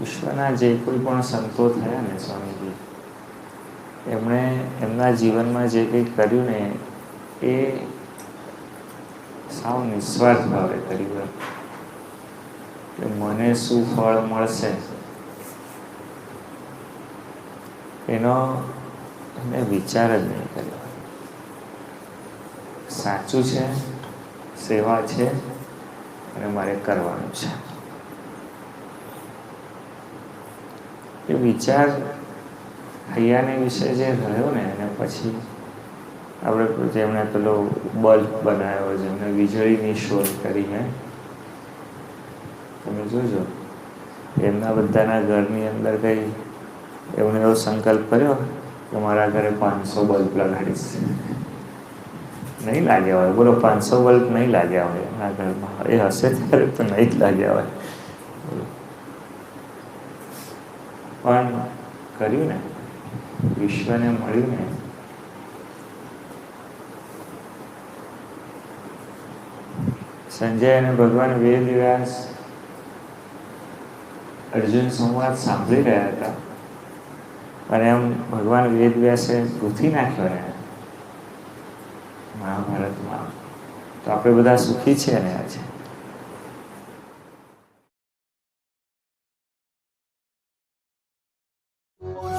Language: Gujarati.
વિશ્વના જે કોઈ પણ સંતો થયા ને સ્વામીજી, એમણે એમના જીવનમાં જે કંઈ કર્યું ને, એ સાવ નિસ્વાર્થ ભાવે કર્યું. કે મને શું ફળ મળશે? એનો એમને વિચાર જ નહીં કર્યો. સાચું છે, સેવા છે, અને મારે કરવાનું છે. એ વિચાર હૈયાને વિશે જે રહ્યો ને એને પછી આપણે જેમણે પેલો બલ્બ બનાવ્યો જેમણે વીજળીની શોધ કરીને. તમે જોજો. એમના બધાના ઘરની અંદર કઈ એમણે એવો સંકલ્પ કર્યો કે મારા ઘરે પાંચસો બલ્બ લગાડીશ. નહીં લાગ્યા હોય. બોલો, પાંચસો બલ્બ નહીં લાગ્યા હોય એમના ઘરમાં. એ હશે ત્યારે તો નહીં જ લાગ્યા હોય બોલો. પણ કર્યું ને, વિશ્વને મળ્યું ને. સંજય અને ભગવાન વેદ વ્યાસ અર્જુન સંવાદ સાંભળી રહ્યા હતા અને એમ ભગવાન વેદ વ્યાસે ગૂંથી નાખ્યો ને મહાભારતમાં. તો આપણે બધા સુખી છે ને આજે? What?